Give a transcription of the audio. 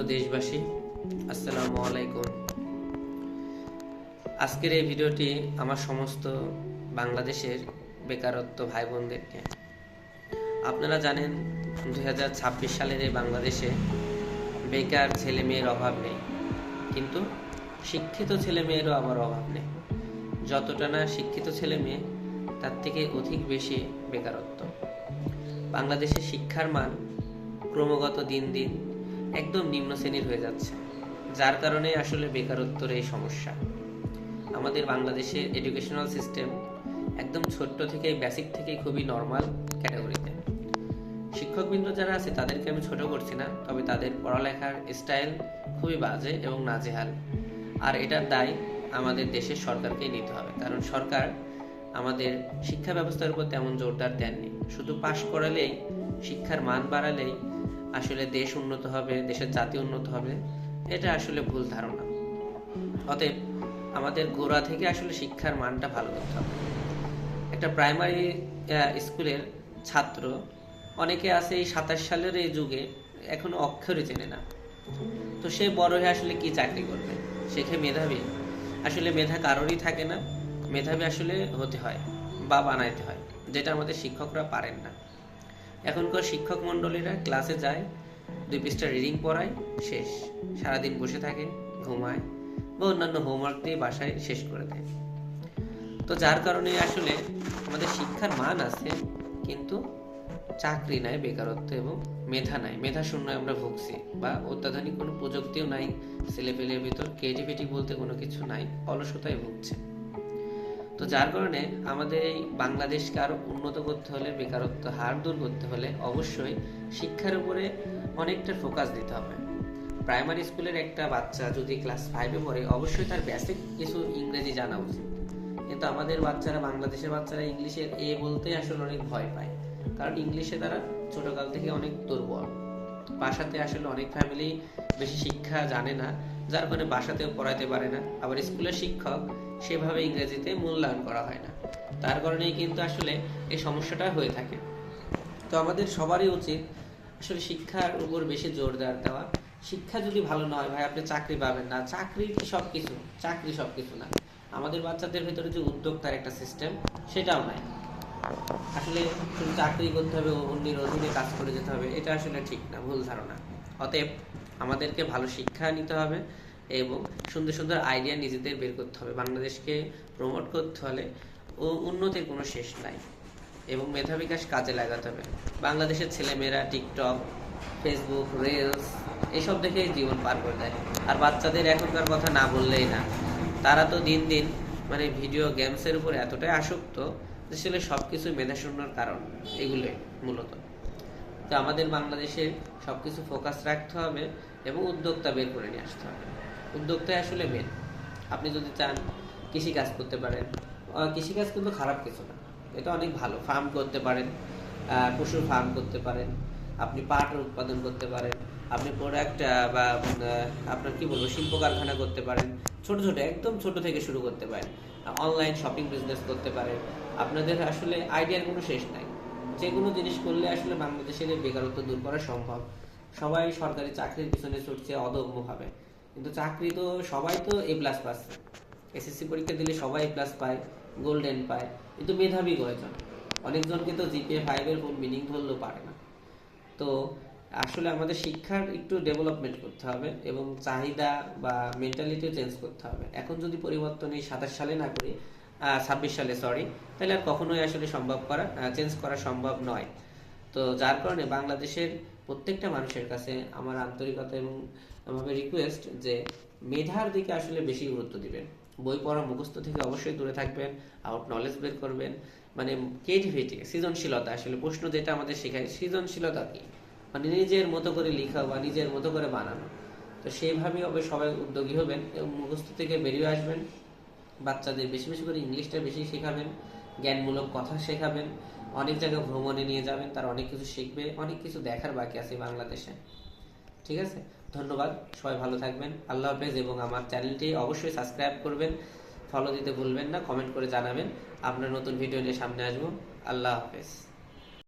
প্রিয় দেশবাসী, আসসালামু আলাইকুম। আজকের এই ভিডিওটি আমার সমস্ত বাংলাদেশের বেকারত্ব ভাই বোনদেরকে আপনারা জানেন দু হাজার ছাব্বিশ সালের এই বাংলাদেশে বেকার ছেলে মেয়ের অভাব নেই। কিন্তু শিক্ষিত ছেলে মেয়েরও আবার অভাব নেই। যতটা না শিক্ষিত ছেলে মেয়ে তার থেকে অধিক বেশি বেকারত্ব। বাংলাদেশের শিক্ষার মান ক্রমাগত দিন দিন একদম নিম্ন শ্রেণির হয়ে যাচ্ছে, যার কারণে আসলে বেকারত্বর এই সমস্যা। আমাদের বাংলাদেশের এডুকেশনাল সিস্টেম একদম ছোট্ট থেকে বেসিক থেকে খুবই নর্মাল ক্যাটাগরিতে শিক্ষকবৃন্দ যারা আছে, তাদেরকে আমি ছোট করছি না, তবে তাদের পড়ালেখার স্টাইল খুবই বাজে এবং নাজেহাল। আর এটার দায় আমাদের দেশের সরকারকেই নিতে হবে, কারণ সরকার আমাদের শিক্ষা ব্যবস্থার উপর তেমন জোরদার দেননি। শুধু পাশ করালেই, শিক্ষার মান বাড়ালেই আসলে দেশ উন্নত হবে, দেশের জাতি উন্নত হবে, এটা আসলে ভুল ধারণা। অতএব আমাদের গোড়া থেকে আসলে শিক্ষার মানটা ভালো করতে হবে। একটা প্রাইমারি স্কুলের ছাত্র, অনেকে আছে এই সাতাশ সালের এই যুগে এখনও অক্ষরই চেনে না। তো সে বড় হয়ে আসলে কি চাকরি করবে? শেখে মেধাবী? আসলে মেধা কারোরই থাকে না। মেধাবী আসলে হতে হয়, বা বানাইতে হয়, যেটা আমাদের শিক্ষকরা পারেন না। এখনকার শিক্ষক মণ্ডলীরা ক্লাসে যায়, দুই পৃষ্ঠা রিডিং পড়ায়, শেষ। সারাদিন বসে থাকে, ঘুমায় বা অন্যান্য হোমওয়ার্ক দিয়ে বাসায় শেষ করে দেয়। তো যার কারণে আসলে আমাদের শিক্ষার মান আছে, কিন্তু চাকরি নাই, বেকারত্ব এবং মেধা নাই। মেধা শূন্য আমরা ভুগছি বা অত্যাধুনিক কোনো প্রযুক্তিও নাই, ছেলেপেলের ভিতর ক্রিয়েটিভিটি বলতে কোনো কিছু নাই, অলসতায় ভুগছে। তো যার কারণে আমাদের এই বাংলাদেশকে আরও উন্নত করতে হলে, বেকারত্ব হার দূর করতে হলে অবশ্যই শিক্ষার উপরে অনেকটা ফোকাস দিতে হবে। প্রাইমারি স্কুলের একটা বাচ্চা যদি ক্লাস ফাইভে পড়ে, অবশ্যই তার বেসিক কিছু ইংরেজি জানা উচিত। কিন্তু আমাদের বাচ্চারা, বাংলাদেশের বাচ্চারা ইংলিশের এ বলতে আসলে অনেক ভয় পায়। কারণ ইংলিশে তারা ছোটকাল থেকে অনেক দুর্বল। বাসাতে আসলে অনেক ফ্যামিলি বেশি শিক্ষা জানে না। যার কারণে বাসাতেও পড়াতে পারে না। আবার স্কুলের শিক্ষক সেভাবে ইংরেজিতে মূল্যায়ন করা হয় না। তার কারণেই কিন্তু আসলে এই সমস্যাটা হয়ে থাকে। তো আমাদের সবারই উচিত আসলে শিক্ষার উপর বেশি জোর দেওয়ার দেওয়া। শিক্ষা যদি ভালো না হয়, ভাই, আপনি চাকরি পাবেন না। চাকরি কি সব কিছু চাকরি সব কিছু না। আমাদের বাচ্চাদের ভিতরে যে উদ্যোক্তার একটা সিস্টেম সেটাও নাই। আসলে চাকরি করতে হবে অন্যের অধীনে কাজ করে যেতে হবে, এটা আসলে ঠিক না, ভুল ধারণা। অতএব আমাদেরকে ভালো শিক্ষা নিতে হবে এবং সুন্দর সুন্দর আইডিয়া নিজেদের বের করতে হবে। বাংলাদেশকে প্রমোট করতে হলে ও উন্নতির কোনো শেষ নাই এবং মেধা বিকাশ কাজে লাগাতে হবে। বাংলাদেশের ছেলেমেয়েরা টিকটক ফেসবুক রিলস এসব দেখে জীবন পার করে দেয়। আর বাচ্চাদের এখনকার কথা না বললেই না। তারা তো দিন দিন মানে ভিডিও গেমসের উপর এতটাই আসক্ত যে আসলে সব কিছু মেধাশূন্যর কারণ। এগুলোই মূলত। তো আমাদের বাংলাদেশে সব কিছু ফোকাস রাখতে হবে এবং উদ্যোক্তা বের করে নিয়ে আসতে হবে। উদ্যোক্তাই আসলে মেন আপনি যদি চান কৃষি কাজ করতে পারেন কৃষিকাজ কিন্তু খারাপ কিছু না। এটা অনেক ভালো। ফার্ম করতে পারেন পশুর ফার্ম করতে পারেন, আপনি পাট উৎপাদন করতে পারেন, আপনি প্রোডাক্ট বা আপনার কি বলব, শিল্প কারখানা করতে পারেন, ছোট ছোট, একদম ছোট থেকে শুরু করতে পারেন। অনলাইন শপিং বিজনেস করতে পারেন। আপনাদের আসলে আইডিয়ার কোনো শেষ নাই। যে কোনো জিনিস করলে আসলে বাংলাদেশের বেকারত্ব দূর করা সম্ভব। সবাই সরকারি চাকরির পিছনে ছুটছে অদম্যভাবে। কিন্তু চাকরি তো সবাই তো এ প্লাস পাচ্ছে। এসএসসি পরীক্ষা দিলে সবাই এ প্লাস পায় গোল্ডেন পায়। কিন্তু মেধাবী কয়েকজন অনেকজনকে তো জিপিএ ফাইভের ফুল মিনিং ধরলেও পারে না। তো আসলে আমাদের শিক্ষার একটু ডেভেলপমেন্ট করতে হবে এবং চাহিদা বা মেন্টালিটিও চেঞ্জ করতে হবে। এখন যদি পরিবর্তন এই সাতাশ সালে না করি ছাব্বিশ সালে সরি তাহলে আর কখনোই আসলে সম্ভব করা চেঞ্জ করা সম্ভব নয়। তো যার কারণে বাংলাদেশের প্রত্যেকটা মানুষের কাছে আমার আন্তরিকতা এবং ভাবে রিকোয়েস্ট যে মেধার দিকে আসলে বেশি গুরুত্ব দিবেন। বই পড়া মুখস্থ থেকে অবশ্যই দূরে থাকবেন আউট নলেজ বের করবেন। মানে ক্রিয়েটিভিটি সৃজনশীলতা আসলে প্রশ্ন যেটা আমাদের শেখায়, সৃজনশীলতা কি? মানে নিজের মতো করে লেখা বা নিজের মতো করে বানানো। তো সেইভাবেই হবে সবাই উদ্যোগী হবেন এবং মুখস্থ থেকে বেরিয়ে আসবেন। বাচ্চাদের বেশি বেশি করে ইংলিশটা বেশি শেখাবেন, জ্ঞানমূলক কথা শেখাবেন, অনেক জায়গায় ভ্রমণে নিয়ে যাবেন, তার অনেক কিছু শিখবে, অনেক কিছু দেখার বাকি আছে বাংলাদেশে। ঠিক আছে? ধন্যবাদ, সবাই ভালো থাকবেন, আল্লাহ হাফেজ এবং আমার চ্যানেলটি অবশ্যই সাবস্ক্রাইব করবেন, ফলো দিতে ভুলবেন না, কমেন্ট করে জানাবেন, আপনার নতুন ভিডিও নিয়ে সামনে আসব, আল্লাহ হাফেজ।